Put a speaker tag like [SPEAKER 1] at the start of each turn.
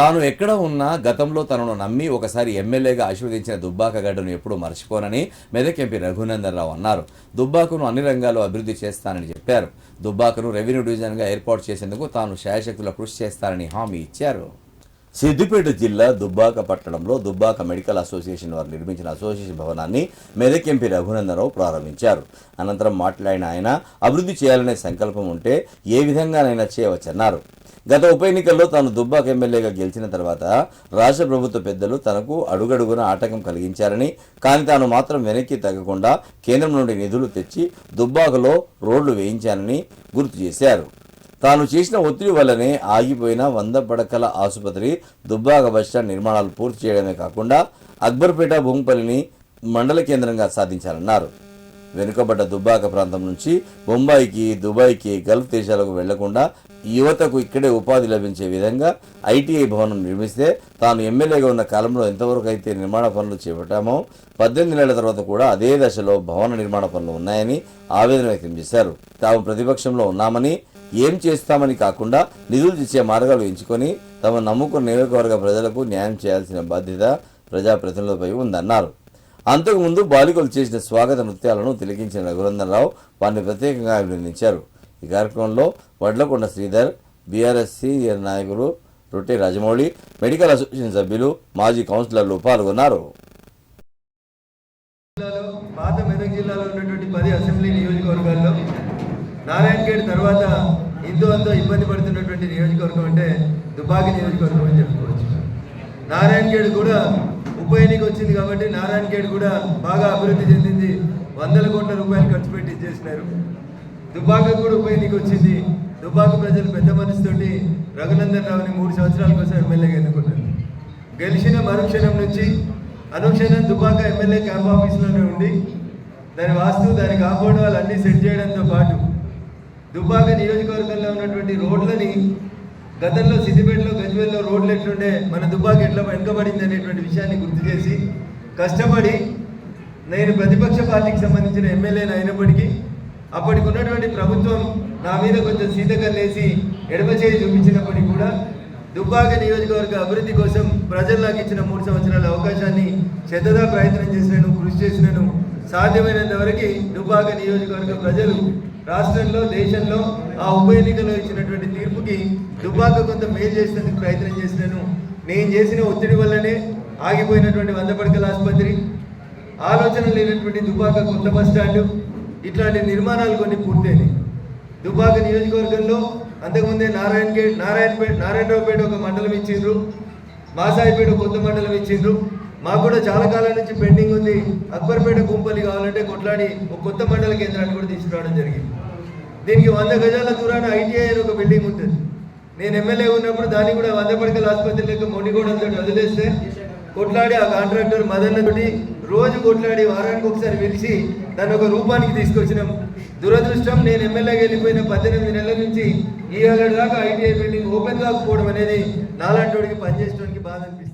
[SPEAKER 1] తాను ఎక్కడ ఉన్నా గతంలో తనను నమ్మి ఒకసారి ఎమ్మెల్యేగా ఆశీర్వదించిన దుబ్బాక గడ్డను ఎప్పుడూ మర్చిపోనని మెదక్ ఎంపీ రఘునందన్ రావు అన్నారు. దుబ్బాకను అన్ని రంగాల్లో అభివృద్ధి చేస్తానని చెప్పారు. దుబ్బాకను రెవెన్యూ డివిజన్గా ఏర్పాటు చేసేందుకు తాను శాయశక్తుల కృషి చేస్తానని హామీ ఇచ్చారు. సిద్దిపేట జిల్లా దుబ్బాక పట్టణంలో దుబ్బాక మెడికల్ అసోసియేషన్ వారు నిర్మించిన అసోసియేషన్ భవనాన్ని మెదక్ ఎంపీ రఘునందనరావు ప్రారంభించారు. అనంతరం మాట్లాడిన ఆయన అభివృద్ధి చేయాలనే సంకల్పం ఉంటే ఏ విధంగానైనా చేయవచ్చన్నారు. గత ఉప ఎన్నికల్లో తాను దుబ్బాక ఎమ్మెల్యేగా గెలిచిన తర్వాత రాష్ట్ర ప్రభుత్వ పెద్దలు తనకు అడుగడుగున ఆటంకం కలిగించారని కానీ తాను మాత్రం వెనక్కి తగ్గకుండా కేంద్రం నుండి నిధులు తెచ్చి దుబ్బాకలో రోడ్లు వేయించానని గుర్తు చేశారు. తాను చేసిన ఒత్తిడి వల్లనే ఆగిపోయిన వంద పడకల ఆసుపత్రి దుబ్బాక బస్టాండ్ నిర్మాణాలు పూర్తి చేయడమే కాకుండా అక్బర్పేట భూంపల్లిని మండల కేంద్రంగా సాధించాలన్నారు. వెనుకబడ్డ దుబ్బాక ప్రాంతం నుంచి బొంబాయికి దుబాయ్కి గల్ఫ్ దేశాలకు వెళ్ళకుండా యువతకు ఇక్కడే ఉపాధి లభించే విధంగా ఐటీఐ భవనం నిర్మిస్తే తాను ఎమ్మెల్యేగా ఉన్న కాలంలో ఎంతవరకు అయితే నిర్మాణ పనులు చేపట్టామో పద్దెనిమిది నెలల తర్వాత కూడా అదే దశలో భవన నిర్మాణ పనులు ఉన్నాయని ఆవేదన వ్యక్తం చేశారు. తాము ప్రతిపక్షంలో ఉన్నామని ఏం చేస్తామని కాకుండా నిధులు తెచ్చే మార్గాలు ఎంచుకొని తమ నమ్ముకున్న నియోజకవర్గ ప్రజలకు న్యాయం చేయాల్సిన బాధ్యత ప్రజాప్రతినిధులపై ఉందన్నారు. అంతకుముందు బాలికలు చేసిన స్వాగత నృత్యాలను తిలకించిన రఘునందనరావు వారిని ప్రత్యేకంగా అభినందించారు. ఈ కార్యక్రమంలో వడ్లకొండ శ్రీధర్ బీఆర్ఎస్ సీనియర్ నాయకులు రొట్టె రాజమౌళి మెడికల్ అసోసియేషన్ సభ్యులు మాజీ కౌన్సిలర్లు పాల్గొన్నారు.
[SPEAKER 2] జిల్లాలో పాత మెదక్ జిల్లాలో ఉన్నటువంటి పది అసెంబ్లీ నియోజకవర్గాల్లో నారాయణఖేడ్ తర్వాత ఇంతో అంతో ఇబ్బంది పడుతున్నటువంటి నియోజకవర్గం అంటే దుబాకి నియోజకవర్గం అని చెప్పుకోవచ్చు. నారాయణఖేడ్ కూడా ఉప ఎన్నిక వచ్చింది కాబట్టి నారాయణఖేడ్ కూడా బాగా అభివృద్ధి చెందింది. వందల కోట్ల రూపాయలు ఖర్చు పెట్టి చేసినారు దుబ్బాక కూడా ఉప ఎన్నిక వచ్చింది దుబ్బాక ప్రజలు పెద్ద మనసుతోటి రఘునందన్ రావుని మూడు సంవత్సరాల కోసం ఎమ్మెల్యేగా ఎన్నుకున్నారు. గెలిచిన మరుక్షణం నుంచి అనుక్షణం దుబాక ఎమ్మెల్యే క్యాంప్ ఆఫీస్లోనే ఉండి దాని వాస్తు దాని కాంపౌండ్ వాళ్ళు అన్నీ సెట్ చేయడంతో పాటు దుబ్బాక నియోజకవర్గంలో ఉన్నటువంటి రోడ్లని గతంలో సిద్దిపేటలో గజ్వేల్లో రోడ్లు ఎట్లుండే మన దుబ్బాక ఎట్లా వెనుకబడింది అనేటువంటి విషయాన్ని గుర్తు చేసి కష్టపడి నేను ప్రతిపక్ష పార్టీకి సంబంధించిన ఎమ్మెల్యేని అయినప్పటికీ అప్పటికి ఉన్నటువంటి ప్రభుత్వం నా మీద కొంచెం సీతకల్లేసి ఎడమ చేయి చూపించినప్పటికీ కూడా దుబ్బాక నియోజకవర్గ అభివృద్ధి కోసం ప్రజలు నాకు ఇచ్చిన మూడు సంవత్సరాల అవకాశాన్ని శతదా ప్రయత్నం చేసినను కృషి చేసినాను సాధ్యమైనంత వరకు దుబ్బాక నియోజకవర్గ ప్రజలు రాష్ట్రంలో దేశంలో ఆ ఉప ఎన్నికలో ఇచ్చినటువంటి తీర్పుకి దుబ్బాక కొంత మేలు చేసేందుకు ప్రయత్నం చేసినాను. నేను చేసిన ఒత్తిడి వల్లనే ఆగిపోయినటువంటి వంద పడకల ఆసుపత్రి ఆలోచన లేనటువంటి దుబ్బాక కొత్త బస్ స్టాండ్ ఇట్లాంటి నిర్మాణాలు కొన్ని పూర్తయినాయి. దుబ్బాక నియోజకవర్గంలో అంతకుముందే నారాయణ గేట్ నారాయణపేట నారాయణరావుపేట ఒక మండలం ఇచ్చిండ్రు. మాసాయిపేట కొత్త మండలం ఇచ్చిండ్రు. మాకు కూడా చాలా కాలం నుంచి పెండింగ్ ఉంది. అక్బర్పేట గుంపల్లి కావాలంటే కొట్లాడి ఒక కొత్త మండల కేంద్రాన్ని కూడా తీసుకురావడం జరిగింది. దీనికి వంద గజాల దూరాన ఐటీఐ అని ఒక బిల్డింగ్ ఉంటుంది. నేను ఎమ్మెల్యే ఉన్నప్పుడు దాన్ని కూడా వంద పడకల ఆసుపత్రి లెక్క మొండిగూడంతో వదిలేస్తే కొట్లాడి ఆ కాంట్రాక్టర్ మదన్నతోటి రోజు కొట్లాడి వారానికి ఒకసారి పిలిచి దాన్ని ఒక రూపానికి తీసుకొచ్చినాము దురదృష్టం నేను ఎమ్మెల్యేగా వెళ్ళిపోయిన పద్దెనిమిది నెలల నుంచి ఈ ఏడాది దాకా ఐటీఐ బిల్డింగ్ ఓపెన్ కాకపోవడం అనేది నాలాంటి వాడికి పనిచేయడానికి బాధ అనిపిస్తుంది.